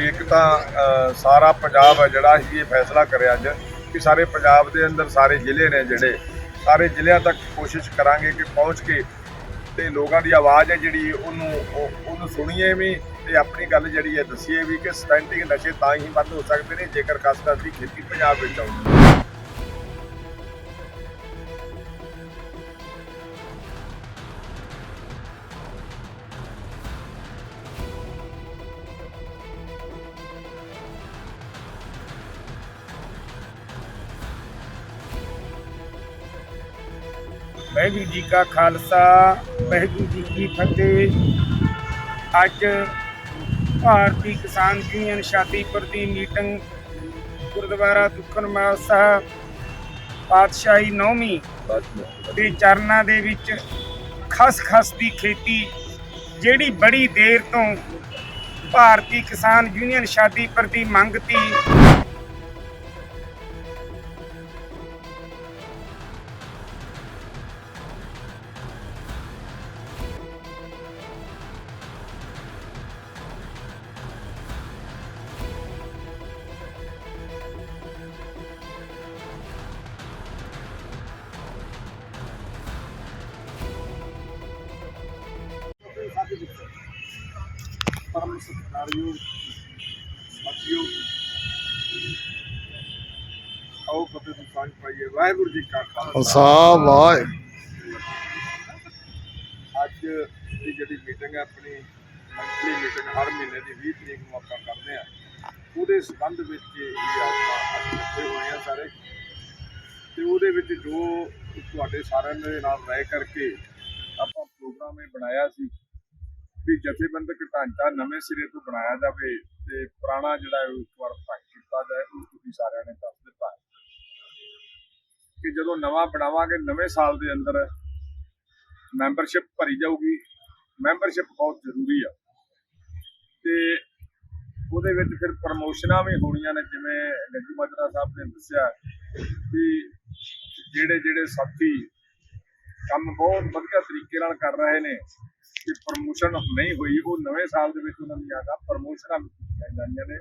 ਵੀ ਇੱਕ ਤਾਂ ਸਾਰਾ ਪੰਜਾਬ ਹੈ ਜਿਹੜਾ ਅਸੀਂ ਇਹ ਫੈਸਲਾ ਕਰਿਆ ਅੱਜ ਕਿ ਸਾਰੇ ਪੰਜਾਬ ਦੇ ਅੰਦਰ ਸਾਰੇ ਜ਼ਿਲ੍ਹੇ ਨੇ ਜਿਹੜੇ, ਸਾਰੇ ਜ਼ਿਲ੍ਹਿਆਂ ਤੱਕ ਕੋਸ਼ਿਸ਼ ਕਰਾਂਗੇ ਕਿ ਪਹੁੰਚ ਕੇ ਤੇ ਲੋਕਾਂ ਦੀ ਆਵਾਜ਼ ਹੈ ਜਿਹੜੀ ਉਹਨੂੰ, ਉਹ- ਉਹਨੂੰ ਸੁਣੀਏ ਵੀ ਤੇ ਆਪਣੀ ਗੱਲ ਜਿਹੜੀ ਹੈ ਦੱਸੀਏ ਵੀ ਕਿ ਸਟੈਂਟਿੰਗ ਨਸ਼ੇ ਤਾਂ ਹੀ ਬੰਦ ਹੋ ਸਕਦੇ ਨੇ, ਜੇਕਰ ਕਸਰਤ ਦੀ ਖੇਤੀ ਪੰਜਾਬ ਵਿੱਚ ਆਉਂਦੀ ਵਾਹਿਗੁਰੂ ਜੀ ਕਾ ਖਾਲਸਾ, ਵਾਹਿਗੁਰੂ ਜੀ ਕੀ ਫਤਿਹ। ਅੱਜ ਭਾਰਤੀ ਕਿਸਾਨ ਯੂਨੀਅਨ ਸ਼ਾਦੀਪੁਰ ਦੀ ਮੀਟਿੰਗ ਗੁਰਦੁਆਰਾ ਦੁਖਨਮਾਲ ਸਾਹਿਬ, ਪਾਤਸ਼ਾਹੀ ਨੌਵੀਂ ਦੇ ਚਰਨਾਂ ਦੇ ਵਿੱਚ ਖਸ-ਖਸ ਦੀ ਖੇਤੀ, ਜਿਹੜੀ ਬੜੀ ਦੇਰ ਤੋਂ ਭਾਰਤੀ ਕਿਸਾਨ ਯੂਨੀਅਨ ਸ਼ਾਦੀਪੁਰ ਦੀ ਮੰਗ ਤੀ। ਆਓ ਫਤਿਹ ਦੀ ਸਾਂਝ ਪਾਈਏ। ਵਾਹਿਗੁਰੂ ਜੀ ਕਾ ਖਾਲਸਾ। ਵਾਹ ਅੱਜ ਦੀ ਜਿਹੜੀ ਮੀਟਿੰਗ ਹੈ ਆਪਣੀ ਮੰਥਲੀ ਮੀਟਿੰਗ ਹਰ ਮਹੀਨੇ ਦੀ 20 ਤਰੀਕ ਨੂੰ ਆਪਾਂ ਕਰਦੇ ਆ ਉਹਦੇ ਸੰਬੰਧ ਵਿੱਚ ਇਹ ਆਪਾਂ ਅੱਜ ਇਕੱਠੇ ਹੋਏ ਆ ਸਾਰੇ। ਤੇ ਉਹਦੇ ਵਿੱਚ ਜੋ ਤੁਹਾਡੇ ਸਾਰਿਆਂ ਦੇ ਨਾਲ ਰਹਿ ਕਰਕੇ ਆਪਾਂ ਪ੍ਰੋਗਰਾਮ ਇਹ ਬਣਾਇਆ ਸੀ ਵੀ ਜਥੇਬੰਦਕ ਢਾਂਚਾ ਨਵੇਂ ਸਿਰੇ ਤੋਂ ਬਣਾਇਆ ਜਾਵੇ ਤੇ ਪੁਰਾਣਾ ਜਿਹੜਾ ਇੱਕ ਵਾਰ ਕੀਤਾ ਜਾਏ ਉਹ ਤੁਸੀਂ ਸਾਰਿਆਂ ਨੇ ਦੱਸ ਦਿੱਤਾ। ਹੈ ਕਿ ਜਦੋਂ ਨਵਾਂ ਬਣਾਵਾਂਗੇ, ਨਵੇਂ ਸਾਲ ਦੇ ਅੰਦਰ ਮੈਂਬਰਸ਼ਿਪ ਭਰੀ ਜਾਊਗੀ। ਮੈਂਬਰਸ਼ਿਪ ਬਹੁਤ ਜ਼ਰੂਰੀ ਆ। ਤੇ ਉਹਦੇ ਵਿੱਚ ਫਿਰ ਪ੍ਰਮੋਸ਼ਨਾਂ ਵੀ ਹੋਣੀਆਂ ਨੇ, ਜਿਵੇਂ ਗੱਜੂ ਮਾਜਰਾ ਸਾਹਿਬ ਨੇ ਦੱਸਿਆ ਵੀ ਜਿਹੜੇ ਜਿਹੜੇ ਸਾਥੀ ਕੰਮ ਬਹੁਤ ਵਧੀਆ ਤਰੀਕੇ ਨਾਲ ਕਰ ਰਹੇ ਨੇ, ਕਿ ਪ੍ਰਮੋਸ਼ਨ ਨਹੀਂ ਹੋਈ, ਉਹ ਨਵੇਂ ਸਾਲ ਦੇ ਵਿੱਚ ਉਹਨਾਂ ਦੀਆਂ ਦਾ ਪ੍ਰਮੋਸ਼ਨਾਂ ਵੀ ਕੀਤੀਆਂ ਜਾਂਦੀਆਂ ਨੇ।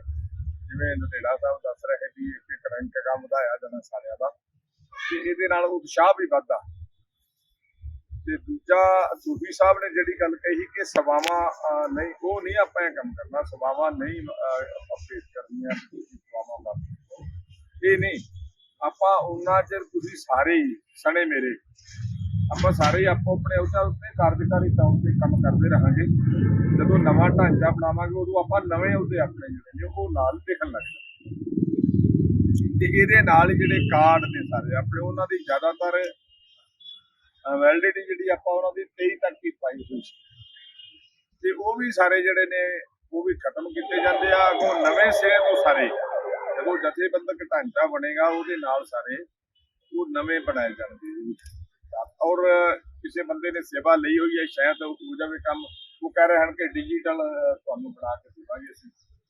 ਜਿਵੇਂ ਨਦੇੜਾ ਸਾਹਿਬ ਦੱਸ ਰਹੇ ਵੀ ਇੱਕ ਇੱਕ ਰੈਂਕ ਕੰਮ ਵਧਾਇਆ ਜਾਣਾ ਸਾਰਿਆਂ ਦਾ। ਤੇ ਇਹਦੇ ਨਾਲ ਉਤਸ਼ਾਹ ਵੀ ਵੱਧਦਾ। ਤੇ ਦੂਜਾ ਸੂਫੀ ਸਾਹਿਬ ਨੇ ਜਿਹੜੀ ਗੱਲ ਕਹੀ ਕਿ ਸਭਾਵਾਂ ਨਹੀਂ, ਉਹ ਨਹੀਂ ਆਪਾਂ ਕੰਮ ਕਰਨਾ, ਸਭਾਵਾਂ ਨਹੀਂ ਅਪਡੇਟ ਕਰਨੀਆਂ, ਸਭਾਵਾਂ ਬਸ ਇਹ ਨਹੀਂ, ਆਪਾਂ ਉਹਨਾਂ ਚਿਰ ਤੁਸੀਂ ਸਾਰੇ ਹੀ, ਸਣੇ ਮੇਰੇ, ਆਪਾਂ ਸਾਰੇ ਆਪੋ ਆਪਣੇ ਉਹਦਾ ਉੱਤੇ ਕਾਰਜਕਾਰੀ ਤੌਰ ਤੇ ਕੰਮ ਕਰਦੇ ਰਹਾਂਗੇ। ਜਦੋਂ ਨਵਾਂ ਢਾਂਚਾ ਬਣਾਵਾਂਗੇ, ਉਦੋਂ ਆਪਾਂ ਨਵੇਂ ਉਹਦੇ ਆਪਣੇ ਜਿਹੜੇ ਨੇ, ਉਹ ਨਾਲ ਦੇਖਣ ਲੱਗ ਜਾਣਗੇ ਤੇ ਇਹਦੇ ਨਾਲ ਹੀ ਜਿਹੜੇ ਕਾਰਡ ਨੇ ਸਾਰੇ ਆਪਣੇ, ਉਹਨਾਂ ਦੀ ਜ਼ਿਆਦਾਤਰ ਵੈਲਿਡਿਟੀ ਜਿਹੜੀ ਆਪਾਂ ਉਹਨਾਂ ਦੀ 23 ਤੱਕ ਹੀ ਪਾਈ ਹੋਈ ਤੇ ਉਹ ਵੀ ਸਾਰੇ ਜਿਹੜੇ ਨੇ, ਉਹ ਵੀ ਖਤਮ ਕੀਤੇ ਜਾਂਦੇ ਆ। ਅੱਗੋਂ ਨਵੇਂ ਸਿਰੇ ਤੋਂ ਸਾਰੇ, ਜਦੋਂ ਜਥੇਬੰਦਕ ਢਾਂਚਾ ਬਣੇਗਾ, ਉਹਦੇ ਨਾਲ ਸਾਰੇ ਉਹ ਨਵੇਂ ਬਣਾਏ ਜਾਣਗੇ। ਔਰ ਕਿਸੇ ਬੰਦੇ ਨੇ ਸੇਵਾ ਲਈ ਹੋਈ ਹੈ, ਸ਼ਾਇਦ ਉਹ ਜਾਵੇ ਕੰਮ, ਉਹ ਕਹਿ ਰਹੇ ਹਨ ਕਿ ਡਿਜੀਟਲ ਤੁਹਾਨੂੰ ਬਣਾ ਕੇ ਦੇਵਾਂਗੇ ਅਸੀਂ।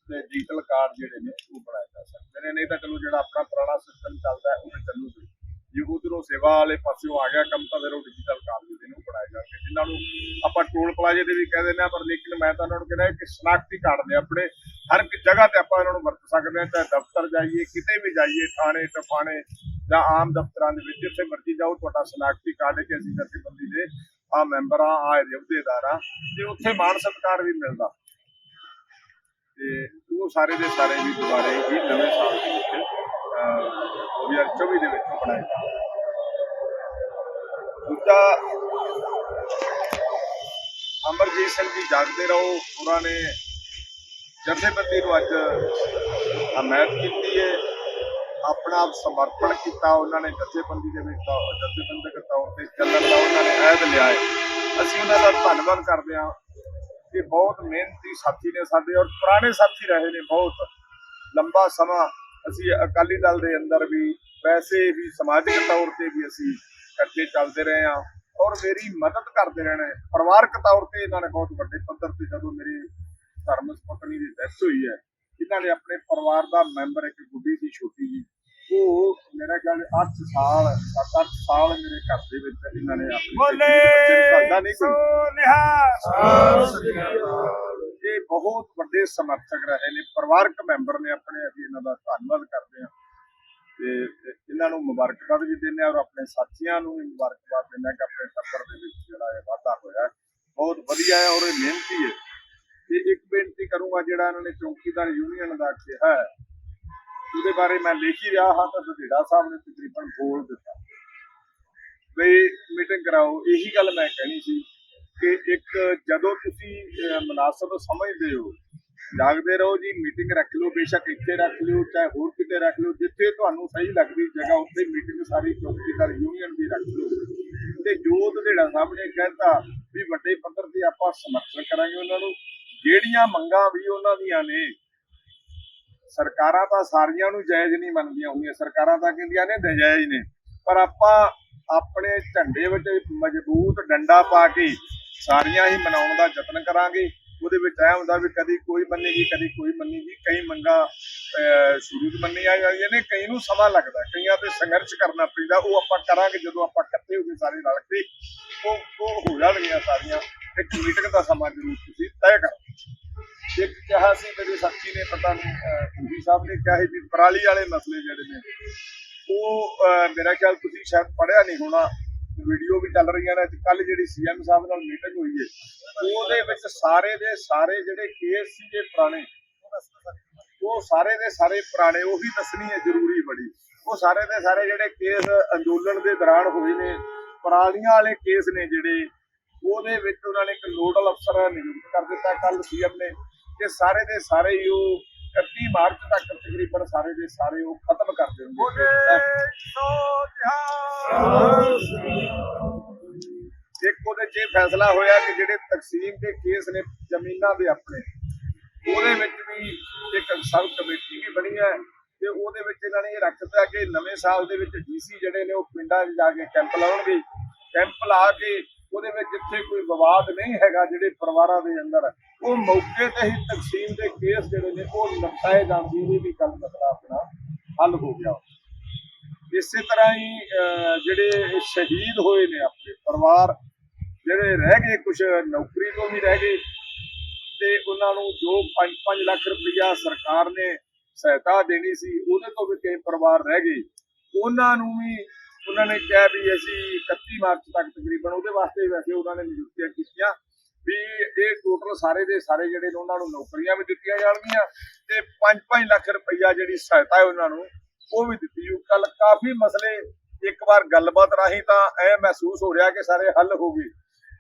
ਤੇ ਡਿਜੀਟਲ ਕਾਰਡ ਜਿਹੜੇ ਨੇ ਉਹ ਬਣਾਏ ਜਾ ਸਕਦੇ ਨੇ। ਨਹੀਂ ਤਾਂ ਚਲੋ ਜਿਹੜਾ ਆਪਣਾ ਪੁਰਾਣਾ ਸਿਸਟਮ ਚੱਲਦਾ ਉਹ ਵੀ ਚੱਲੂਗਾ ਜੇ ਉਧਰੋਂ ਸੇਵਾ ਵਾਲੇ ਪਾਸਿਓਂ ਆ ਗਿਆ ਕੰਮ, ਤਾਂ ਫਿਰ ਉਹ ਡਿਜੀਟਲ ਕਾਰਡ ਜਿਹੜੇ ਨੇ ਬਣਾਏ ਜਾਣਗੇ। ਜਿਨ੍ਹਾਂ ਨੂੰ ਆਪਾਂ ਟੋਲ ਪਲਾਜ਼ੇ ਤੇ ਵੀ ਕਹਿ ਦਿੰਦੇ ਆ ਪਰ ਲੇਕਿਨ ਮੈਂ ਤਾਂ ਉਹਨਾਂ ਨੂੰ ਕਹਿੰਦਾ ਕਿ ਸ਼ਨਾਖਤੀ ਕਾਰਡ ਨੇ ਆਪਣੇ, ਹਰ ਇੱਕ ਜਗ੍ਹਾ ਤੇ ਆਪਾਂ ਇਹਨਾਂ ਨੂੰ ਵਰਤ ਸਕਦੇ ਹਾਂ, ਚਾਹੇ ਦਫ਼ਤਰ ਜਾਈਏ, ਕਿਤੇ ਵੀ ਜਾਈਏ, ਥਾਣੇ, ਟਫਾਣੇ ਜਾਂ ਆਮ ਦਫ਼ਤਰਾਂ ਦੇ ਵਿੱਚ, ਜਿੱਥੇ ਮਰਜ਼ੀ ਜਾਓ, ਤੁਹਾਡਾ ਸ਼ਨਾਖਤੀ ਕਾਰਡ ਹੈ ਕਿ ਅਸੀਂ ਜਥੇਬੰਦੀ ਦੇ ਆ ਮੈਂਬਰ ਆ ਆ ਅਹੁਦੇਦਾਰ ਆ ਤੇ ਉੱਥੇ ਮਾਣ ਸਤਿਕਾਰ ਵੀ ਮਿਲਦਾ। ਤੇ ਉਹ ਸਾਰੇ ਦੇ ਸਾਰੇ ਵੀ ਦੁਬਾਰੇ ਹੀ ਨਵੇਂ ਸਾਲ ਦੇ ਵਿੱਚ 2024 ਦੇ ਵਿੱਚ ਬਣਾਏ ਦੂਜਾ, ਅਮਰਜੀਤ ਸਿੰਘ ਜੀ, ਜਾਗਦੇ ਰਹੋ। ਉਹਨਾਂ ਨੇ ਜਥੇਬੰਦੀ ਨੂੰ ਅੱਜ ਹਮਾਇਤ ਕੀਤੀ ਹੈ ਆਪਣਾ ਆਪ ਸਮਰਪਣ ਕੀਤਾ। ਉਹਨਾਂ ਨੇ ਜਥੇਬੰਦੀ ਦੇ ਵਿੱਚ ਤਾਂ ਜਥੇਬੰਦਕ ਤੌਰ ਤੇ ਚੱਲਣ ਦਾ ਉਹਨਾਂ ਨੇ ਅਹਿਦ ਲਿਆ ਹੈ ਅਸੀਂ ਉਹਨਾਂ ਦਾ ਧੰਨਵਾਦ ਕਰਦੇ ਹਾਂ। ਕਿ ਬਹੁਤ ਮਿਹਨਤੀ ਸਾਥੀ ਨੇ ਸਾਡੇ ਔਰ ਪੁਰਾਣੇ ਸਾਥੀ ਰਹੇ ਨੇ ਬਹੁਤ। ਲੰਬਾ ਸਮਾਂ ਅਸੀਂ ਅਕਾਲੀ ਦਲ ਦੇ ਅੰਦਰ ਵੀ ਵੈਸੇ ਵੀ ਸਮਾਜਿਕ ਤੌਰ ਤੇ ਵੀ ਅਸੀਂ ਇਕੱਠੇ ਚੱਲਦੇ ਰਹੇ ਹਾਂ ਔਰ ਮੇਰੀ ਮਦਦ ਕਰਦੇ ਰਹੇ ਨੇ। ਪਰਿਵਾਰਕ ਤੌਰ ਤੇ ਇਹਨਾਂ ਨੇ ਬਹੁਤ ਵੱਡੇ ਪੱਧਰ ਤੇ ਜਦੋਂ ਮੇਰੀ ਧਰਮ ਪਤਨੀ ਦੀ ਡੈਥ ਹੋਈ ਹੈ ਇਹਨਾਂ ਨੇ ਆਪਣੇ ਪਰਿਵਾਰ ਦਾ ਮੈਂਬਰ ਇੱਕ ਗੁੱਡੀ ਸੀ ਛੋਟੀ ਜੀ ਉਹ ਮੇਰਾ ਖਿਆਲ 8 ਸਾਲ 7-8 ਸਾਲ ਮੇਰੇ ਘਰ ਦੇ ਵਿੱਚ ਇਹਨਾਂ ਨੇ ਆਪਣੇ ਬੋਲੇ ਸੋ ਨਿਹਾਲ ਇਹ ਬਹੁਤ ਵੱਡੇ ਸਮਰਥਕ ਰਹੇ ਨੇ, ਪਰਿਵਾਰਕ ਮੈਂਬਰ ਨੇ ਆਪਣੇ, ਅਸੀਂ ਇਹਨਾਂ ਦਾ ਧੰਨਵਾਦ ਕਰਦੇ ਹਾਂ। ਤੇ ਇਹਨਾਂ ਨੂੰ ਮੁਬਾਰਕਬਾਦ ਵੀ ਦਿੰਦੇ ਹਾਂ ਔਰ ਆਪਣੇ ਸਾਥੀਆਂ ਨੂੰ ਵੀ ਮੁਬਾਰਕਬਾਦ ਦਿੰਦੇ ਹਾਂ ਕਿ ਆਪਣੇ ਟੱਬਰ ਦੇ ਵਿੱਚ ਜਿਹੜਾ ਇਹ ਵਾਧਾ ਹੋਇਆ ਬਹੁਤ ਵਧੀਆ ਹੈ ਔਰ ਇਹ ਮਿਹਨਤੀ ਹੈ। ਤੇ ਇੱਕ ਬੇਨਤੀ ਕਰੂੰਗਾ ਜਿਹੜਾ ਇਹਨਾਂ ਨੇ ਚੌਕੀਦਾਰ ਯੂਨੀਅਨ ਦਾ ਕਿਹਾ ਹੈ, ਉਹਦੇ ਬਾਰੇ ਮੈਂ ਲਿਖ ਹੀ ਰਿਹਾ ਹਾਂ ਤਾਂ ਸੁਧੀੜਾ ਸਾਹਿਬ ਨੇ ਤਕਰੀਬਨ ਬੋਲ ਦਿੱਤਾ। ਵੀ ਮੀਟਿੰਗ ਕਰਾਓ, ਇਹੀ ਗੱਲ ਮੈਂ ਕਹਿਣੀ ਸੀ ਕਿ ਇੱਕ ਜਦੋਂ ਤੁਸੀਂ ਅਹ, ਮੁਨਾਸਬ ਸਮਝਦੇ ਹੋ ਜਾਗਦੇ ਰਹੋ ਜੀ ਮੀਟਿੰਗ ਰੱਖ ਲਓ ਬੇਸ਼ੱਕ ਇੱਥੇ ਰੱਖ ਲਿਓ ਚਾਹੇ ਹੋਰ ਕਿਤੇ ਰੱਖ ਲਿਓ ਜਿੱਥੇ ਤੁਹਾਨੂੰ ਸਹੀ ਲੱਗਦੀ ਜਗ੍ਹਾ ਉੱਥੇ ਮੀਟਿੰਗ ਸਾਰੀ ਚੌਕੀਦਾਰ ਯੂਨੀਅਨ ਦੀ ਰੱਖ ਲਓ। ਤੇ ਜੋ ਧੜੇੜਾ ਸਾਹਿਬ ਨੇ ਕਹਿਤਾ ਵੀ ਵੱਡੇ ਪੱਧਰ ਤੇ ਆਪਾਂ ਸਮਰਥਨ ਕਰਾਂਗੇ ਉਹਨਾਂ ਨੂੰ ਜਿਹੜੀਆਂ ਮੰਗਾਂ ਵੀ ਉਹਨਾਂ ਦੀਆਂ ਨੇ ਸਰਕਾਰਾਂ ਤਾਂ ਸਾਰੀਆਂ ਨੂੰ ਜਾਇਜ਼ ਨਹੀਂ ਮੰਨਦੀਆਂ ਹੁੰਦੀਆਂ ਸਰਕਾਰਾਂ ਤਾਂ ਕਹਿੰਦੀਆਂ ਨੇ ਨਜਾਇਜ਼ ਨੇ ਪਰ ਆਪਾਂ ਆਪਣੇ ਝੰਡੇ ਵਿੱਚ ਮਜ਼ਬੂਤ ਡੰਡਾ ਪਾ ਕੇ ਸਾਰੀਆਂ ਹੀ ਮਨਾਉਣ ਦਾ ਯਤਨ ਕਰਾਂਗੇ। ਉਹਦੇ ਵਿੱਚ ਇਹ ਹੁੰਦਾ ਵੀ ਕਦੀ ਕੋਈ ਮੰਨੇਗੀ, ਕਦੀ ਕੋਈ ਮੰਨੇਗੀ। ਕਈ ਮੰਗਾਂ ਸ਼ੁਰੂ ਤੋਂ ਮੰਨੀਆਂ ਜਾਂਦੀਆਂ ਨੇ ਕਈ ਨੂੰ ਸਮਾਂ ਲੱਗਦਾ, ਕਈਆਂ ਤੇ ਸੰਘਰਸ਼ ਕਰਨਾ ਪੈਂਦਾ। ਉਹ ਆਪਾਂ ਕਰਾਂਗੇ, ਜਦੋਂ ਆਪਾਂ ਇਕੱਠੇ ਹੋ ਕੇ ਸਾਰੇ ਰਲ ਕੇ ਉਹ ਉਹ ਹੋ ਜਾਣਗੀਆਂ ਸਾਰੀਆਂ। ਇੱਕ ਮੀਟਿੰਗ ਦਾ ਸਮਾਂ ਜ਼ਰੂਰ ਤੁਸੀਂ ਤੈਅ ਕਰੋ। ਇੱਕ ਕਿਹਾ ਸੀ, ਮੇਰੇ ਸਾਥੀ ਨੇ, ਪਤਾ ਨਹੀਂ ਪੂਰੀ ਸਾਹਿਬ ਨੇ ਕਿਹਾ ਸੀ ਵੀ ਪਰਾਲੀ ਵਾਲੇ ਮਸਲੇ ਜਿਹੜੇ ਨੇ, ਉਹ ਮੇਰਾ ਖਿਆਲ ਤੁਸੀਂ ਸ਼ਾਇਦ ਪੜਿਆ ਨਹੀਂ ਹੋਣਾ। ਵੀਡੀਓ ਵੀ ਚੱਲ ਰਹੀਆਂ ਨੇ ਕੱਲ ਜਿਹੜੀ ਸੀਐਮ ਸਾਹਿਬ ਨਾਲ ਮੀਟਿੰਗ ਹੋਈ ਹੈ ਉਹਦੇ ਵਿੱਚ ਸਾਰੇ ਦੇ ਸਾਰੇ ਜਿਹੜੇ ਕੇਸ ਸੀਗੇ ਪੁਰਾਣੇ, ਉਹ ਸਾਰੇ ਦੇ ਸਾਰੇ ਪੁਰਾਣੇ, ਉਹ ਦੱਸਣੀ ਹੈ ਜ਼ਰੂਰੀ ਬੜੀ। ਉਹ ਸਾਰੇ ਦੇ ਸਾਰੇ ਜਿਹੜੇ ਕੇਸ ਅੰਦੋਲਨ ਦੇ ਦੌਰਾਨ ਹੋਏ ਨੇ, ਪਰਾਲੀਆਂ ਵਾਲੇ ਕੇਸ ਨੇ ਜਿਹੜੇ, ਉਹਦੇ ਵਿੱਚ ਉਹਨਾਂ ਨੇ ਇੱਕ ਨੋਡਲ ਅਫਸਰ ਨਿਯੁਕਤ ਕਰ ਦਿੱਤਾ ਕੱਲ ਸੀਐਮ ਨੇ ਕਿ ਸਾਰੇ ਦੇ ਸਾਰੇ ਹੀ ਉਹ 31 ਮਾਰਚ ਤੱਕ ਤਕਰੀਬਨ ਸਾਰੇ ਦੇ ਸਾਰੇ ਉਹ ਖਤਮ ਕਰ ਦੇਣਗੇ। ਇੱਕ ਉਹਦੇ 'ਚ ਇਹ ਫੈਸਲਾ ਹੋਇਆ ਕਿ ਜਿਹੜੇ ਤਕਸੀਮ ਦੇ ਕੇਸ ਨੇ ਜ਼ਮੀਨਾਂ ਦੇ ਆਪਣੇ ਉਹਦੇ ਵਿੱਚ ਵੀ ਇੱਕ ਸਬ ਕਮੇਟੀ ਵੀ ਬਣੀ ਹੈ ਤੇ ਉਹਦੇ ਵਿੱਚ ਇਹਨਾਂ ਨੇ ਇਹ ਰੱਖ ਦਿੱਤਾ ਕਿ ਨਵੇਂ ਸਾਲ ਦੇ ਵਿੱਚ ਡੀਸੀ ਜਿਹੜੇ ਨੇ ਉਹ ਪਿੰਡਾਂ 'ਚ ਜਾ ਕੇ ਕੈਂਪ ਲਾਉਣਗੇ। ਕੈਂਪ ਲਾ ਕੇ ਉਹਦੇ ਵਿੱਚ ਜਿੱਥੇ ਕੋਈ ਵਿਵਾਦ ਨਹੀਂ ਹੈਗਾ ਜਿਹੜੇ ਪਰਿਵਾਰਾਂ ਦੇ ਅੰਦਰ, ਉਹ ਮੌਕੇ ਤੇ ਹੀ ਤਕਸੀਮ ਦੇ ਕੇਸ ਜਿਹੜੇ ਨੇ, ਉਹ ਨਿਪਟਾਏ ਜਾਂਦੇ ਇਹ ਵੀ ਗੱਲ ਮਸਲਾ ਆਪਣਾ ਹੱਲ ਹੋ ਗਿਆ। ਇਸੇ ਤਰ੍ਹਾਂ ਹੀ ਜਿਹੜੇ ਸ਼ਹੀਦ ਹੋਏ ਨੇ ਆਪਣੇ ਪਰਿਵਾਰ, ਜਿਹੜੇ ਰਹਿ ਗਏ ਕੁਝ ਨੌਕਰੀ ਤੋਂ ਵੀ ਰਹਿ ਗਏ, ਤੇ ਉਹਨਾਂ ਨੂੰ ਜੋ 5-5 ਲੱਖ ਰੁਪਇਆ ਸਰਕਾਰ ਨੇ ਸਹਾਇਤਾ ਦੇਣੀ ਸੀ, ਉਹਦੇ ਤੋਂ ਵੀ ਕਈ ਪਰਿਵਾਰ ਰਹਿ ਗਏ। ਉਹਨਾਂ ਨੂੰ ਵੀ ਉਹਨਾਂ ਨੇ ਕਿਹਾ ਵੀ ਅਸੀਂ 31 ਮਾਰਚ ਤੱਕ ਤਕਰੀਬਨ ਉਹਦੇ ਵਾਸਤੇ ਵੈਸੇ ਉਹਨਾਂ ਨੇ ਨਿਯੁਕਤੀਆਂ ਕੀਤੀਆਂ ਵੀ ਇਹ ਟੋਟਲ ਸਾਰੇ ਦੇ ਸਾਰੇ ਜਿਹੜੇ ਉਹਨਾਂ ਨੂੰ ਨੌਕਰੀਆਂ ਵੀ ਦਿੱਤੀਆਂ ਜਾਣਗੀਆਂ ਤੇ 5-5 ਲੱਖ ਰੁਪਇਆ ਜਿਹੜੀ ਸਹਾਇਤਾ ਹੈ ਉਹਨਾਂ ਨੂੰ ਉਹ ਵੀ ਦਿੱਤੀ ਜਾਊ। ਕੱਲ ਕਾਫੀ ਮਸਲੇ ਇੱਕ ਵਾਰ ਗੱਲਬਾਤ ਰਾਹੀਂ ਤਾਂ ਇਹ ਮਹਿਸੂਸ ਹੋ ਰਿਹਾ ਕਿ ਸਾਰੇ ਹੱਲ ਹੋ ਗਏ।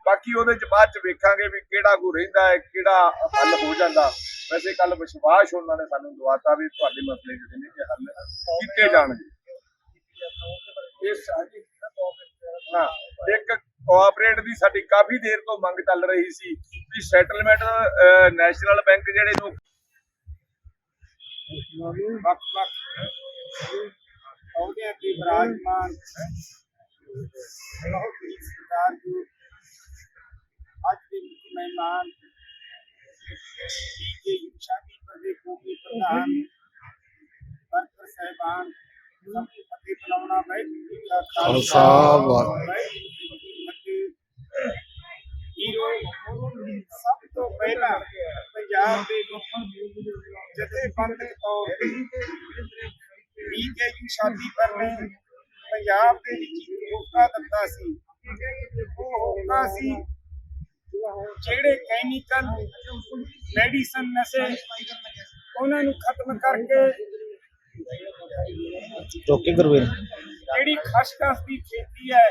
ਬਾਕੀ ਉਹਦੇ ਚ ਬਾਅਦ ਚ ਵੇਖਾਂਗੇ ਵੀ ਕਿਹੜਾ ਕੋ ਰਹਿੰਦਾ ਹੈ, ਕਿਹੜਾ ਹੱਲ ਹੋ ਜਾਂਦਾ। ਵੈਸੇ ਕੱਲ ਵਿਸ਼ਵਾਸ ਉਹਨਾਂ ਨੇ ਸਾਨੂੰ ਦਵਾਤਾ ਵੀ ਤੁਹਾਡੇ ਮਸਲੇ ਜਿਹੜੇ ਨੇ ਇਹ ਹੱਲ ਕੀਤੇ ਜਾਣਗੇ। ਇਹ ਸਾਡੀ ਹਾਂ ਇੱਕ ਕੋਆਪਰੇਟ ਦੀ ਸਾਡੀ ਕਾਫੀ ਦੇਰ ਤੋਂ ਮੰਗ ਚੱਲ ਰਹੀ ਸੀ ਵੀ ਸੈਟਲਮੈਂਟ ਨੈਸ਼ਨਲ ਬੈਂਕ ਜਿਹੜੇ ਨੂੰ ਵੱਖ ਵੱਖ ਅਹੁਦਿਆਂ ਤੇ ਵਿਰਾਜਮਾਨ ਬਹੁਤ ਹੀ ਸਰਕਾਰ ਜੋ ਅੱਜ ਦੇ ਮੁੱਖ ਮਹਿਮਾਨ ਠੀਕ ਸ਼ਾਦੀ ਪ੍ਰਦੇ ਕੋਮੀ ਪ੍ਰਧਾਨ, ਵਰਕਰ ਸਹਿਬਾਨ, ਸਭ ਨੂੰ ਖਾਲਸਾ, ਵਾਹਿਗੁਰੂ। ਹੀਰੋ ਸਭ ਤੋਂ ਪਹਿਲਾਂ ਪੰਜਾਬ ਦੇ ਜਥੇਬੰਦਕ ਤੌਰ ਤੇ ਜੀ ਸ਼ਾਦੀ ਕਰਨੀ ਪੰਜਾਬ ਦੇ ਵਿੱਚ ਹੋਕਾ ਦਿੱਤਾ ਸੀ। ਉਹ ਹੋਕਾ ਸੀ ਜਿਹੜੇ ਕੈਮੀਕਲ ਮੈਡੀਸਨ ਨਸ਼ੇ ਉਹਨਾਂ ਨੂੰ ਖਤਮ ਕਰਕੇ ਓਕੇ ਗੁਰਵੀਰ। ਜਿਹੜੀ ਖਸਖਸ ਦੀ ਖੇਤੀ ਹੈ,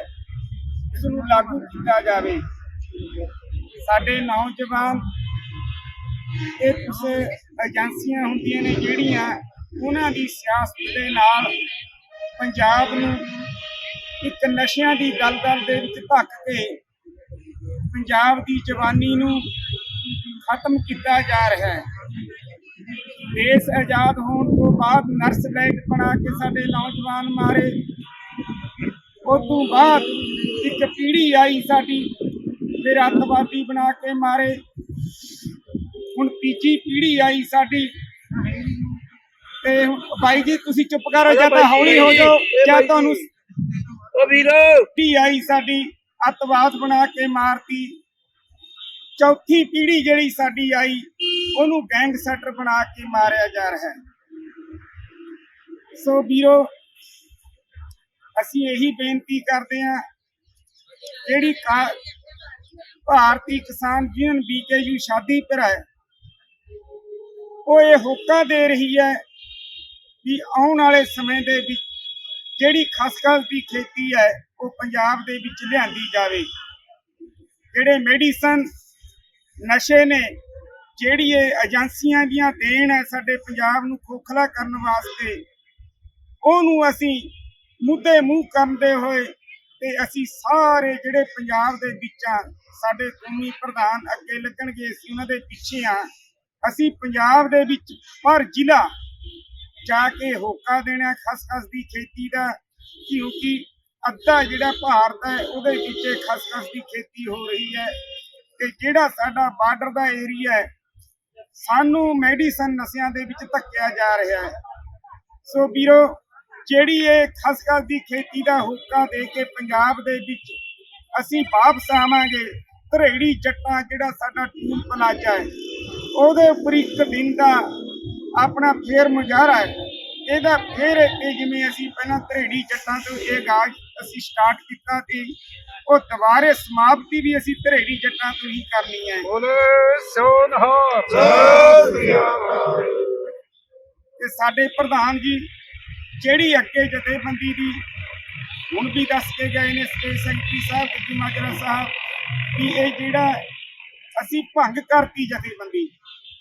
ਇਸ ਨੂੰ ਲਾਗੂ ਕੀਤਾ ਜਾਵੇ। ਸਾਡੇ ਨੌਜਵਾਨ ਇਹ ਕੁਝ ਏਜੰਸੀਆਂ ਹੁੰਦੀਆਂ ਨੇ ਜਿਹੜੀਆਂ ਉਹਨਾਂ ਦੀ ਸਿਆਸਤ ਦੇ ਨਾਲ ਪੰਜਾਬ ਨੂੰ ਇੱਕ ਨਸ਼ਿਆਂ ਦੀ ਦਲਦਲ ਦੇ ਵਿੱਚ ਧੱਕ ਕੇ ਪੰਜਾਬ ਦੀ ਜਵਾਨੀ ਨੂੰ ਖਤਮ ਕੀਤਾ ਜਾ ਰਿਹਾ ਹੈ। ਦੇਸ਼ ਆਜ਼ਾਦ ਹੋਣ ਤੋਂ ਬਾਅਦ ਨਰਸ ਲਾਈਟ ਬਣਾ ਕੇ ਸਾਡੇ ਨੌਜਵਾਨ ਮਾਰੇ। ਉਸ ਤੋਂ ਬਾਅਦ ਇੱਕ ਪੀੜ੍ਹੀ ਆਈ ਸਾਡੀ ਫਿਰ ਅੱਤਵਾਦੀ ਬਣਾ ਕੇ ਮਾਰੇ। ਹੁਣ ਤੀਜੀ ਪੀੜ੍ਹੀ ਆਈ ਸਾਡੀ। ਤੇ ਬਾਈ ਜੀ ਤੁਸੀਂ ਚੁੱਪ ਕਰੋ ਜਾਂ ਤਾਂ ਹੌਲੀ ਹੋ ਜਾਓ ਜਾਂ ਤੁਹਾਨੂੰ ਓ ਵੀਰੋ। ਪੀੜ੍ਹੀ ਆਈ ਸਾਡੀ ਅੱਤਵਾਦ ਬਣਾ ਕੇ ਮਾਰਤੀ। ਚੌਥੀ ਪੀੜ੍ਹੀ ਜਿਹੜੀ ਸਾਡੀ ਆਈ, ਉਹਨੂੰ ਗੈਂਗਸਟਰ ਬਣਾ ਕੇ ਮਾਰਿਆ ਜਾ ਰਿਹਾ ਹੈ। ਸੋ ਵੀਰੋ, ਅਸੀਂ ਇਹੀ ਬੇਨਤੀ ਕਰਦੇ ਹਾਂ, ਜਿਹੜੀ ਭਾਰਤੀ ਕਿਸਾਨ ਯੂਨੀਅਨ ਬੀਕੇਯੂ ਸ਼ਾਦੀ ਪਰ ਹੈ, ਉਹ ਇਹ ਹੋਕਾ ਦੇ ਰਹੀ ਹੈ ਕਿ ਆਉਣ ਵਾਲੇ ਸਮੇਂ ਦੇ ਵਿੱਚ ਜਿਹੜੀ ਖਸਖਸ ਦੀ ਖੇਤੀ ਹੈ, ਉਹ ਪੰਜਾਬ ਦੇ ਵਿੱਚ ਲਿਆਂਦੀ ਜਾਵੇ। ਜਿਹੜੇ ਮੈਡੀਸਨ ਨਸ਼ੇ ਨੇ ਜਿਹੜੀ ਇਹ ਏਜੰਸੀਆਂ ਦੀਆਂ ਦੇਣ ਹੈ ਸਾਡੇ ਪੰਜਾਬ ਨੂੰ ਖੋਖਲਾ ਕਰਨ ਵਾਸਤੇ, ਉਹਨੂੰ ਅਸੀਂ ਮੁੱਦੇ ਮੂੰਹ ਕਰਦੇ ਹੋਏ ਤੇ ਅਸੀਂ ਸਾਰੇ ਜਿਹੜੇ ਪੰਜਾਬ ਦੇ ਵਿੱਚ ਆ ਸਾਡੇ ਕੌਮੀ ਪ੍ਰਧਾਨ ਅੱਗੇ ਲੱਗਣਗੇ, ਅਸੀਂ ਉਹਨਾਂ ਦੇ ਪਿੱਛੇ ਆ ਅਸੀਂ ਪੰਜਾਬ ਦੇ ਵਿੱਚ ਹਰ ਜ਼ਿਲ੍ਹਾ ਜਾ ਕੇ ਹੋਕਾ ਦੇਣਾ, ਖਸਖਸ ਦੀ ਖੇਤੀ ਦਾ, ਕਿਉਂਕਿ ਅੱਧਾ ਜਿਹੜਾ ਭਾਰਤ ਹੈ, ਉਹਦੇ ਵਿੱਚ ਖਸਖਸ ਦੀ ਖੇਤੀ ਹੋ ਰਹੀ ਹੈ। ਤੇ ਜਿਹੜਾ ਸਾਡਾ ਬਾਰਡਰ ਦਾ ਏਰੀਆ ਹੈ, ਸਾਨੂੰ ਮੈਡੀਸਨ ਨਸ਼ਿਆਂ ਦੇ ਵਿੱਚ ਧੱਕਿਆ ਜਾ ਰਿਹਾ ਹੈ। ਸੋ ਵੀਰੋ, ਜਿਹੜੀ ਇਹ ਖਸਖਸ ਦੀ ਖੇਤੀ ਦਾ ਹੁੱਕਾ ਦੇ ਕੇ ਪੰਜਾਬ ਦੇ ਵਿੱਚ ਅਸੀਂ ਵਾਪਸ ਆਵਾਂਗੇ, ਧਰੇੜੀ ਜੱਟਾਂ ਜਿਹੜਾ ਸਾਡਾ ਟੂਲ ਪਲਾਜਾ ਹੈ, ਉਹਦੇ ਉੱਪਰ ਇੱਕ ਦਿਨ ਦਾ ਆਪਣਾ ਫੇਰ ਮੁਜ਼ਾਹਰਾ ਹੈ। ਇਹਦਾ ਫੇਰ ਇਹ ਜਿਵੇਂ ਅਸੀਂ ਪਹਿਲਾਂ ਧਰੇੜੀ ਜੱਟਾਂ ਤੋਂ ਇਹ ਗਾਜ ਅਸੀਂ ਸਟਾਰਟ ਕੀਤਾ ਤੇ ਉਹ ਦੁਬਾਰੇ ਸਮਾਪਤੀ ਵੀ ਅਸੀਂ ਧਰੇੜੀ ਜੱਟਾਂ ਤੋਂ ਹੀ ਕਰਨੀ ਹੈ। ਬੋਲੇ ਸੋਨਹਾਰ ਤੇ ਸਾਡੇ ਪ੍ਰਧਾਨ ਜੀ ਜਿਹੜੀ ਅੱਗੇ ਜਥੇਬੰਦੀ ਦੀ ਹੁਣ ਵੀ ਦੱਸ ਕੇ ਗਏ ਨੇ ਸਟੇਟ ਸੈਕਟਰੀ ਸਾਹਿਬ ਤੇ ਮਾਜਰਾ ਸਾਹਿਬ ਕਿ ਇਹ ਜਿਹੜਾ ਅਸੀਂ ਭੰਗ ਕਰਤੀ ਜਥੇਬੰਦੀ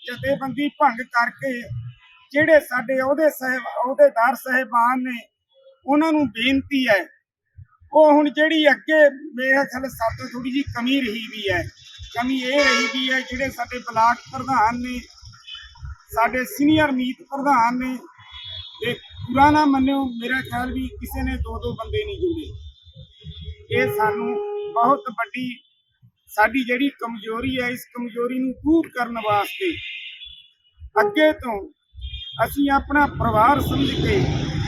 ਜਥੇਬੰਦੀ ਭੰਗ ਕਰਕੇ ਜਿਹੜੇ ਸਾਡੇ ਉਹਦੇ ਸਾਹਿਬ ਅਹੁਦੇਦਾਰ ਸਾਹਿਬਾਨ ਨੇ ਉਹਨਾਂ ਨੂੰ ਬੇਨਤੀ ਹੈ ਉਹ ਹੁਣ ਜਿਹੜੀ ਅੱਗੇ ਮੇਰੇ ਖਿਆਲ ਸਾਤੋਂ ਥੋੜੀ ਜੀ ਕਮੀ ਰਹੀ ਵੀ ਹੈ। ਕਮੀ ਇਹ ਰਹੀ ਵੀ ਹੈ ਜਿਹੜੇ ਸਾਡੇ ਬਲਾਕ ਪ੍ਰਧਾਨ ਨੇ, ਸਾਡੇ ਸੀਨੀਅਰ ਮੀਤ ਪ੍ਰਧਾਨ ਨੇ ਤੇ ਪੂਰਾ ਨਾ ਮੰਨਿਓ, ਮੇਰਾ ਖਿਆਲ ਵੀ ਕਿਸੇ ਨੇ ਦੋ ਦੋ ਬੰਦੇ ਨਹੀਂ ਜੁੜੇ। ਇਹ ਸਾਨੂੰ ਬਹੁਤ ਵੱਡੀ ਸਾਡੀ ਜਿਹੜੀ ਕਮਜ਼ੋਰੀ ਹੈ, ਇਸ ਕਮਜ਼ੋਰੀ ਨੂੰ ਦੂਰ ਕਰਨ ਵਾਸਤੇ ਅੱਗੇ ਤੋਂ ਅਸੀਂ ਆਪਣਾ ਪਰਿਵਾਰ ਸਮਝ ਕੇ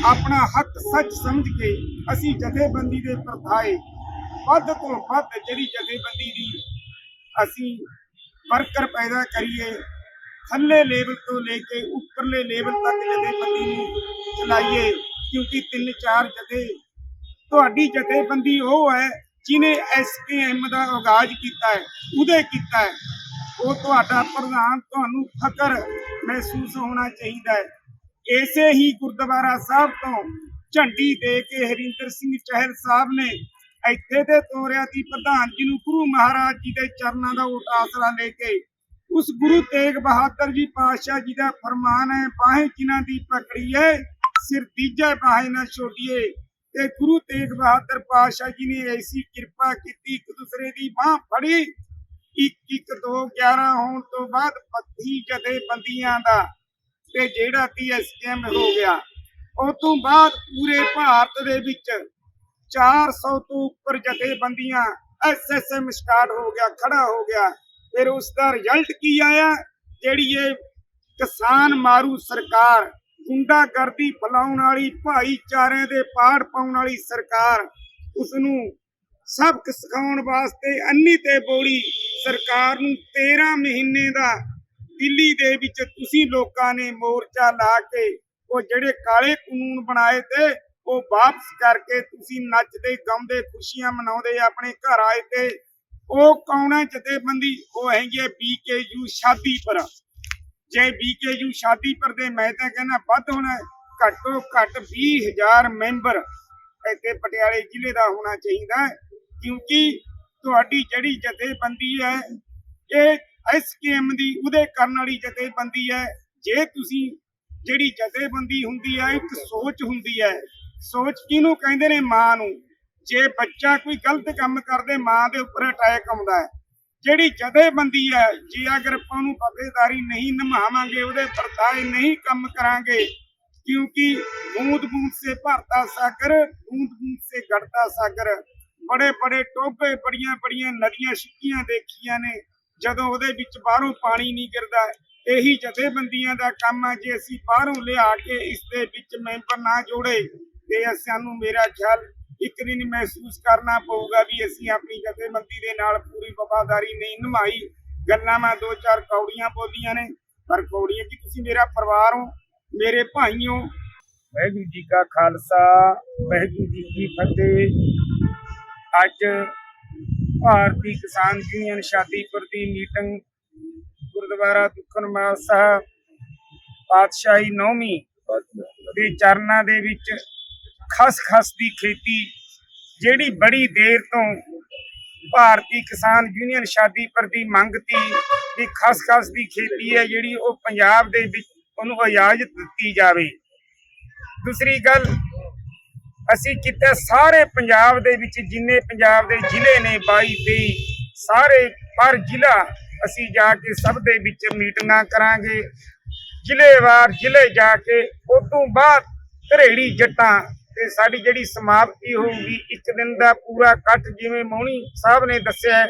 ਆਪਣਾ ਹੱਕ ਸੱਚ ਸਮਝ ਕੇ ਅਸੀਂ ਜਥੇਬੰਦੀ ਦੇ ਪ੍ਰਥਾਏ ਵੱਧ ਤੋਂ ਵੱਧ ਜਿਹੜੀ ਜਥੇਬੰਦੀ ਦੀ ਅਸੀਂ ਵਰਕਰ ਪੈਦਾ ਕਰੀਏ, ਥੱਲੇ ਲੈਵਲ ਤੋਂ ਲੈ ਕੇ ਉੱਪਰਲੇ ਲੈਵਲ ਤੱਕ ਜਥੇਬੰਦੀ ਨੂੰ ਚਲਾਈਏ, ਕਿਉਂਕਿ ਤਿੰਨ ਚਾਰ ਜਥੇ, ਤੁਹਾਡੀ ਜਥੇਬੰਦੀ ਉਹ ਹੈ ਜਿਨੇ ਐਸਕੇਐਮ ਦਾ ਆਗਾਜ਼ ਕੀਤਾ ਹੈ, ਉਹਦੇ ਕੀਤਾ ਹੈ। ਉਹ ਤੁਹਾਡਾ ਪ੍ਰਧਾਨ ਤੁਹਾਨੂੰ ਫਕਰ ਮਹਿਸੂਸ ਹੋਣਾ ਚਾਹੀਦਾ ਹੈ। ਐਸੇ ਹੀ ਗੁਰਦੁਆਰਾ ਸਾਹਿਬ ਤੋਂ ਝੰਡੀ ਦੇ ਕੇ ਹਰਿੰਦਰ ਸਿੰਘ ਚਹਿਲ ਸਾਹਿਬ ਨੇ ਇੱਥੇ ਤੇ ਤੋਰਿਆ ਸੀ ਪ੍ਰਧਾਨ ਜੀ ਨੂੰ ਗੁਰੂ ਮਹਾਰਾਜ ਜੀ ਦੇ ਚਰਨਾਂ ਦਾ ਓਟ ਆਸਰਾ ਲੈ ਕੇ ਉਸ ਗੁਰੂ ਤੇਗ ਬਹਾਦਰ ਜੀ ਪਾਤਸ਼ਾਹ ਜੀ ਦਾ ਫਰਮਾਨ ਹੈ, ਬਾਹੇ ਜਿਨ੍ਹਾਂ ਦੀ ਪਕੜੀਏ ਸਿਰ ਤੀਜੇ ਬਾਹੇ ਨਾ ਛੋਟੀਏ ਤੇ ਗੁਰੂ ਤੇਗ ਬਹਾਦਰ ਪਾਤਸ਼ਾਹ ਜੀ ਨੇ ਐਸੀ ਕਿਰਪਾ ਕੀਤੀ ਇੱਕ ਦੂਸਰੇ ਦੀ ਬਾਹ ਫੜੀ। ਇੱਕ ਇੱਕ ਦੋ 11 ਹੋਣ ਤੋਂ ਬਾਅਦ ਪੱਤੀ ਜਥੇਬੰਦੀਆਂ ਦਾ ਤੇ ਜਿਹੜਾ ਟੀਐਸਕੇਐਮ ਹੋ ਗਿਆ ਉਸ ਤੋਂ ਬਾਅਦ ਪੂਰੇ ਭਾਰਤ ਦੇ ਵਿੱਚ 400 ਤੋਂ ਉੱਪਰ ਜਥੇਬੰਦੀਆਂ ਐਸਐਸਐਮ ਸਟਾਰਟ ਹੋ ਗਿਆ ਖੜਾ ਹੋ ਗਿਆ। ਫਿਰ ਉਸ ਦਾ ਰਿਜ਼ਲਟ ਕੀ ਆਇਆ? ਜਿਹੜੀ ਇਹ ਕਿਸਾਨ ਮਾਰੂ ਸਰਕਾਰ, ਗੁੰਡਾਗਰਦੀ ਫਲਾਉਣ ਵਾਲੀ ਭਾਈਚਾਰੇ ਦੇ ਪਾੜ ਪਾਉਣ ਵਾਲੀ ਸਰਕਾਰ ਉਸ ਨੂੰ ਸਬਕ ਸਿਖਾਉਣ ਵਾਸਤੇ ਅੰਨੀ ਤੇ ਬੋੜੀ ਸਰਕਾਰ ਨੂੰ 13 ਮਹੀਨੇ ਦਾ ਦਿੱਲੀ ਦੇ ਵਿੱਚ ਤੁਸੀਂ ਲੋਕਾਂ ਨੇ ਮੋਰਚਾ ਲਾ ਕੇ ਉਹ ਜਿਹੜੇ ਕਾਲੇ ਕਾਨੂੰਨ ਬਣਾਏ ਤੇ ਉਹ ਵਾਪਸ ਕਰਕੇ ਤੁਸੀਂ ਨੱਚਦੇ, ਗਾਉਂਦੇ, ਖੁਸ਼ੀਆਂ ਮਨਾਉਂਦੇ ਆਪਣੇ ਘਰ ਆਏ ਤੇ ਉਹ ਕੌਣਾ ਜਥੇਬੰਦੀ? ਉਹ ਹੈਗੀ ਬੀਕੇਯੂ ਸ਼ਾਦੀ ਜੇ ਬੀਕੇਯੂ ਸ਼ਾਦੀ ਦੇ ਮੈਂ ਤਾਂ ਕਹਿੰਦਾ ਵੱਧ ਹੋਣਾ ਘੱਟੋ ਘੱਟ 20000 ਮੈਂਬਰ ਇੱਥੇ ਪਟਿਆਲੇ ਜ਼ਿਲ੍ਹੇ ਦਾ ਹੋਣਾ ਚਾਹੀਦਾ ਹੈ, ਕਿਉਂਕਿ ਤੁਹਾਡੀ ਜਿਹੜੀ ਜਥੇਬੰਦੀ ਹੈ, ਇਹ ਐਸਕੇਐਮ ਦੀ ਉਹਦੇ ਕਰਨ ਵਾਲੀ ਜਥੇਬੰਦੀ ਹੈ। ਜੇ ਤੁਸੀਂ ਜਿਹੜੀ ਜਥੇਬੰਦੀ ਹੁੰਦੀ ਹੈ, ਇੱਕ ਸੋਚ ਹੁੰਦੀ ਹੈ, ਸੋਚ ਕਿਹਨੂੰ ਕਹਿੰਦੇ ਨੇ? ਮਾਂ ਨੂੰ। ਜੇ ਬੱਚਾ ਕੋਈ ਗਲਤ ਕੰਮ ਕਰਦੇ, ਮਾਂ ਦੇ ਉੱਪਰ ਅਟੈਕ ਆਉਂਦਾ ਹੈ। ਜਿਹੜੀ ਜਥੇਬੰਦੀ ਹੈ, ਜੇ ਅਗਰ ਆਪਾਂ ਉਹਨੂੰ ਫਤਿਹਦਾਰੀ ਨਹੀਂ ਨਿਭਾਵਾਂਗੇ, ਉਹਦੇ ਪਰਤਾਏ ਨਹੀਂ ਕੰਮ ਕਰਾਂਗੇ, ਕਿਉਂਕਿ ਬੂੰਦ ਬੂੰਦ ਸੇ ਭਰਤਾ ਸਾਗਰ, ਬੂੰਦ ਬੂੰਦ ਸੇ ਘੜਤਾ ਸਾਗਰ। ਬੜੇ ਬੜੇ ਟੋਭੇ ਬੜੀਆਂ ਬੜੀਆਂ ਨਦੀਆਂ ਸੁੱਕੀਆਂ ਦੇਖੀਆਂ ਨੇ। ਜਦੋਂ ਉਹਦੇ ਵਿੱਚ ਬਾਹਰੋਂ ਪਾਣੀ ਨਹੀਂ ਗਿਰਦਾ ਇਹੀ ਜਥੇਬੰਦੀਆਂ ਦਾ ਕੰਮ ਹੈ ਜੇ ਅਸੀਂ ਬਾਹਰੋਂ ਲਿਆ ਕੇ ਇਸ ਦੇ ਵਿੱਚ ਮੈਂਬਰ ਨਾ ਜੋੜੇ, ਤੇ ਸਾਨੂੰ ਮੇਰਾ ਖਿਆਲ ਇੱਕ ਦਿਨ ਮਹਿਸੂਸ ਕਰਨਾ ਪਊਗਾ ਵੀ ਅਸੀਂ ਆਪਣੀ ਜਥੇਬੰਦੀ ਦੇ ਨਾਲ ਪੂਰੀ ਵਫਾਦਾਰੀ ਨਹੀਂ ਨਿਭਾਈ। ਗੱਲਾਂ ਮੈਂ ਦੋ ਚਾਰ ਕੌੜੀਆਂ ਬੋਲੀਆਂ ਨੇ, ਪਰ ਕੌੜੀਆਂ ਕੀ ਤੁਸੀਂ ਮੇਰਾ ਪਰਿਵਾਰ ਹੋ, ਮੇਰੇ ਭਾਈ ਹੋ। ਵਾਹਿਗੁਰੂ ਜੀ ਕਾ ਖਾਲਸਾ, ਵਾਹਿਗੁਰੂ ਜੀ ਕੀ ਫਤਿਹ। ਅੱਜ ਭਾਰਤੀ ਕਿਸਾਨ ਯੂਨੀਅਨ ਸ਼ਾਦੀਪੁਰ ਦੀ ਮੀਟਿੰਗ ਗੁਰਦੁਆਰਾ ਦੁਖਨਮਾਲ ਸਾਹਿਬ ਪਾਤਸ਼ਾਹੀ ਨੌਵੀਂ ਦੇ ਚਰਨਾਂ ਦੇ ਵਿੱਚ ਖਸ-ਖਸ ਦੀ ਖੇਤੀ, ਜਿਹੜੀ ਬੜੀ ਦੇਰ ਤੋਂ ਭਾਰਤੀ ਕਿਸਾਨ ਯੂਨੀਅਨ ਸ਼ਾਦੀਪੁਰ ਦੀ ਮੰਗ ਤੀ ਵੀ ਖਸ-ਖਸ ਦੀ ਖੇਤੀ ਹੈ, ਜਿਹੜੀ ਉਹ ਪੰਜਾਬ ਦੇ ਵਿੱਚ ਉਹਨੂੰ ਇਜਾਜ਼ਤ ਦਿੱਤੀ ਜਾਵੇ। ਦੂਸਰੀ ਗੱਲ ਅਸੀਂ ਕੀਤਾ ਸਾਰੇ ਪੰਜਾਬ ਦੇ ਵਿੱਚ ਜਿੰਨੇ ਪੰਜਾਬ ਦੇ ਜ਼ਿਲ੍ਹੇ ਨੇ 22 23 ਸਾਰੇ ਪਰ ਜ਼ਿਲ੍ਹਾ ਅਸੀਂ ਜਾ ਕੇ ਸਭ ਦੇ ਵਿੱਚ ਮੀਟਿੰਗਾਂ ਕਰਾਂਗੇ। ਜ਼ਿਲ੍ਹੇਵਾਰ ਜ਼ਿਲ੍ਹੇ ਜਾ ਕੇ ਉਸ ਤੋਂ ਬਾਅਦ ਘਰੇੜੀ ਜੱਟਾਂ ਤੇ ਸਾਡੀ ਜਿਹੜੀ ਸਮਾਪਤੀ ਹੋਊਗੀ, ਇੱਕ ਦਿਨ ਦਾ ਪੂਰਾ ਇਕੱਠ ਜਿਵੇਂ ਮੋਹਣੀ ਸਾਹਿਬ ਨੇ ਦੱਸਿਆ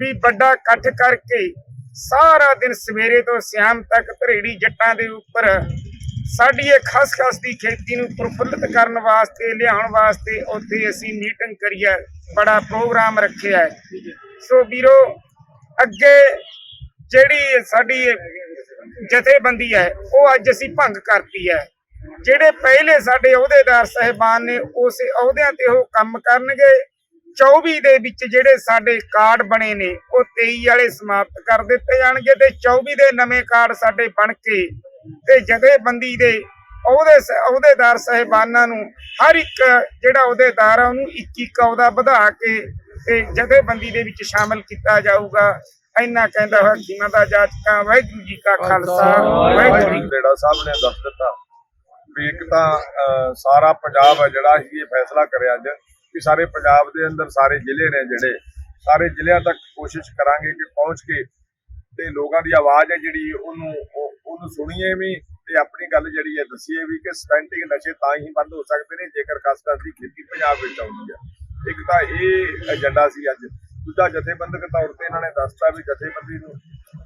ਵੀ ਵੱਡਾ ਇਕੱਠ ਕਰਕੇ ਸਾਰਾ ਦਿਨ ਸਵੇਰੇ ਤੋਂ ਸ਼ਾਮ ਤੱਕ ਘਰੇੜੀ ਜੱਟਾਂ ਦੇ ਉੱਪਰ ਸਾਡੀ ਇਹ ਖਸ-ਖਸ ਦੀ ਖੇਤੀ ਨੂੰ ਪ੍ਰਫੁੱਲਤ ਕਰਨ ਵਾਸਤੇ, ਲਿਆਉਣ ਵਾਸਤੇ ਉੱਥੇ ਅਸੀਂ ਮੀਟਿੰਗ ਕਰੀ ਹੈ, ਬੜਾ ਪ੍ਰੋਗਰਾਮ ਰੱਖਿਆ ਹੈ। ਸੋ ਵੀਰੋ, ਅੱਗੇ ਜਿਹੜੀ ਸਾਡੀ ਜਥੇਬੰਦੀ ਹੈ, ਉਹ ਅੱਜ ਅਸੀਂ ਭੰਗ ਕਰਤੀ ਹੈ। ਜਿਹੜੇ ਪਹਿਲੇ ਸਾਡੇ ਅਹੁਦੇਦਾਰ ਸਹਿਬਾਨ ਨੇ, ਉਸ ਅਹੁਦਿਆਂ ਤੇ ਉਹ ਕੰਮ ਕਰਨਗੇ। 24 ਦੇ ਵਿੱਚ ਜਿਹੜੇ ਸਾਡੇ ਕਾਰਡ ਬਣੇ ਨੇ, ਉਹ 23 ਵਾਲੇ ਸਮਾਪਤ ਕਰ ਦਿੱਤੇ ਜਾਣਗੇ ਤੇ 24 ਦੇ ਨਵੇਂ ਕਾਰਡ ਸਾਡੇ ਬਣ ਕੇ ਤੇ ਜਥੇਬੰਦੀ ਦੇ ਅਹੁਦੇ ਸ- ਅਹੁਦੇਦਾਰ ਸਹਿਬਾਨਾਂ ਨੂੰ ਹਰ ਇੱਕ ਜਿਹੜਾ ਅਹੁਦੇਦਾਰ ਆ ਉਹਨੂੰ 21 ਅਹੁਦਾ ਵਧਾ ਕੇ ਤੇ ਜਥੇਬੰਦੀ ਦੇ ਵਿੱਚ ਸ਼ਾਮਲ ਕੀਤਾ ਜਾਊਗਾ। ਇੰਨਾ ਕਹਿੰਦਾ ਹੋਇਆ ਖੀਮਾ ਦਾ ਜਾਚਕਾਂ ਵਾਹਿਗੁਰੂ ਜੀ ਕਾ ਖਾਲਸਾ ਵਾਹਿਗੁਰੂ ਜਿਹੜਾ ਸਾਹਿਬ ਨੇ ਦੱਸ ਦਿੱਤਾ ਵੀ ਇੱਕ ਤਾਂ ਸਾਰਾ ਪੰਜਾਬ ਹੈ ਜਿਹੜਾ ਇਹ ਫੈਸਲਾ ਕਰਿਆ ਅੱਜ ਕਿ ਸਾਰੇ ਪੰਜਾਬ ਦੇ ਅੰਦਰ ਸਾਰੇ ਜ਼ਿਲ੍ਹੇ ਨੇ ਜਿਹੜੇ ਸਾਰੇ ਜ਼ਿਲ੍ਹਿਆਂ ਤੱਕ ਕੋਸ਼ਿਸ਼ ਕਰਾਂਗੇ ਕਿ ਪਹੁੰਚ ਕੇ ਤੇ ਲੋਕਾਂ ਦੀ ਆਵਾਜ਼ ਹੈ ਜਿਹੜੀ ਉਹਨੂੰ ਉਹ- ਉਹਨੂੰ ਸੁਣੀਏ ਵੀ ਤੇ ਆਪਣੀ ਗੱਲ ਜਿਹੜੀ ਹੈ ਦੱਸੀਏ ਵੀ ਕਿ ਸਟੈਂਟਿੰਗ ਨਸ਼ੇ ਤਾਂ ਹੀ ਬੰਦ ਹੋ ਸਕਦੇ ਨੇ ਜੇਕਰ ਖਾਸ ਦੀ ਖੇਤੀ ਪੰਜਾਬ ਵਿੱਚ ਆਉਂਦੀ ਹੈ। ਇੱਕ ਤਾਂ ਇਹ ਏਜੰਡਾ ਸੀ ਅੱਜ। ਦੂਜਾ ਜਥੇਬੰਦਕ ਤੌਰ ਤੇ ਇਹਨਾਂ ਨੇ ਦੱਸਤਾ ਵੀ ਜਥੇਬੰਦੀ ਨੂੰ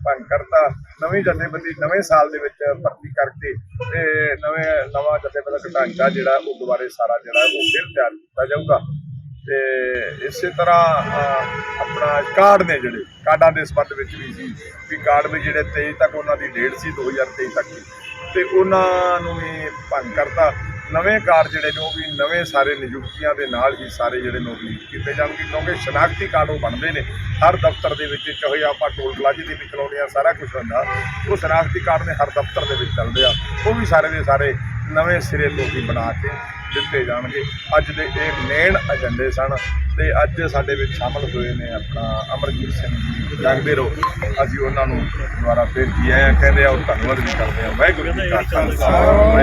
ਭੰਗ ਕਰਤਾ। ਨਵੀਂ ਜਥੇਬੰਦੀ ਨਵੇਂ ਸਾਲ ਦੇ ਵਿੱਚ ਭਰਤੀ ਕਰਕੇ ਤੇ ਨਵੇਂ ਨਵਾਂ ਜਥੇਬੰਦਕ ਢਾਂਚਾ ਜਿਹੜਾ ਉਹ ਦੁਬਾਰੇ ਸਾਰਾ ਜਿਹੜਾ ਉਹ ਫਿਰ ਤਿਆਰ ਕੀਤਾ ਜਾਊਗਾ। ਤੇ ਇਸੇ ਤਰ੍ਹਾਂ ਆਪਣਾ ਕਾਰਡ ਨੇ ਜਿਹੜੇ, ਕਾਰਡਾਂ ਦੇ ਸੰਬੰਧ ਵਿੱਚ ਵੀ ਸੀ ਵੀ ਕਾਰਡ ਵੀ ਜਿਹੜੇ 23 ਤੱਕ ਉਹਨਾਂ ਦੀ ਡੇਟ ਸੀ 2023 ਤੱਕ ਦੀ। ਤੇ ਉਹਨਾਂ ਨੂੰ ਵੀ ਭੰਗ ਕਰਤਾ। ਨਵੇਂ ਕਾਰਡ ਜਿਹੜੇ ਨੇ, ਉਹ ਵੀ ਨਵੇਂ ਸਾਰੇ ਨਿਯੁਕਤੀਆਂ ਦੇ ਨਾਲ ਹੀ ਸਾਰੇ ਜਿਹੜੇ ਨੇ ਰਿਲੀਜ਼ ਕੀਤੇ ਜਾਣਗੇ, ਕਿਉਂਕਿ ਸ਼ਨਾਖਤੀ ਕਾਰਡ ਉਹ ਬਣਦੇ ਨੇ। ਹਰ ਦਫ਼ਤਰ ਦੇ ਵਿੱਚ ਚਾਹੇ ਆਪਾਂ ਟੋਲ ਪਲਾਜ਼ੇ ਦੇ ਵੀ ਚਲਾਉਂਦੇ ਆ ਸਾਰਾ ਕੁਝ ਹੁੰਦਾ। ਉਹ ਸ਼ਨਾਖਤੀ ਕਾਰਡ ਨੇ ਹਰ ਦਫ਼ਤਰ ਦੇ ਵਿੱਚ ਚੱਲਦੇ ਆ। ਉਹ ਵੀ ਸਾਰੇ ਦੇ ਸਾਰੇ ਨਵੇਂ ਸਿਰੇ ਤੋਂ ਹੀ ਬਣਾ ਕੇ ਦਿੱਤੇ ਜਾਣਗੇ। ਅੱਜ ਦੇ ਇਹ ਮੇਨ ਏਜੰਡੇ ਸਨ ਤੇ ਅੱਜ ਸਾਡੇ ਵਿੱਚ ਸ਼ਾਮਲ ਹੋਏ ਨੇ ਆਪਣਾ ਅਮਰਜੀਤ ਸਿੰਘ ਜਾਗਦੇ ਰਹੋ। ਅਸੀਂ ਉਹਨਾਂ ਨੂੰ ਦੁਬਾਰਾ ਫੇਰ ਕੀ ਆਇਆ। ਕਹਿੰਦੇ ਆ ਔਰ ਧੰਨਵਾਦ ਵੀ ਕਰਦੇ ਆ। ਵਾਹਿਗੁਰੂ ਜੀ ਕਾ ਖਾਲਸਾ। ਵਾਹਿਗੁਰੂ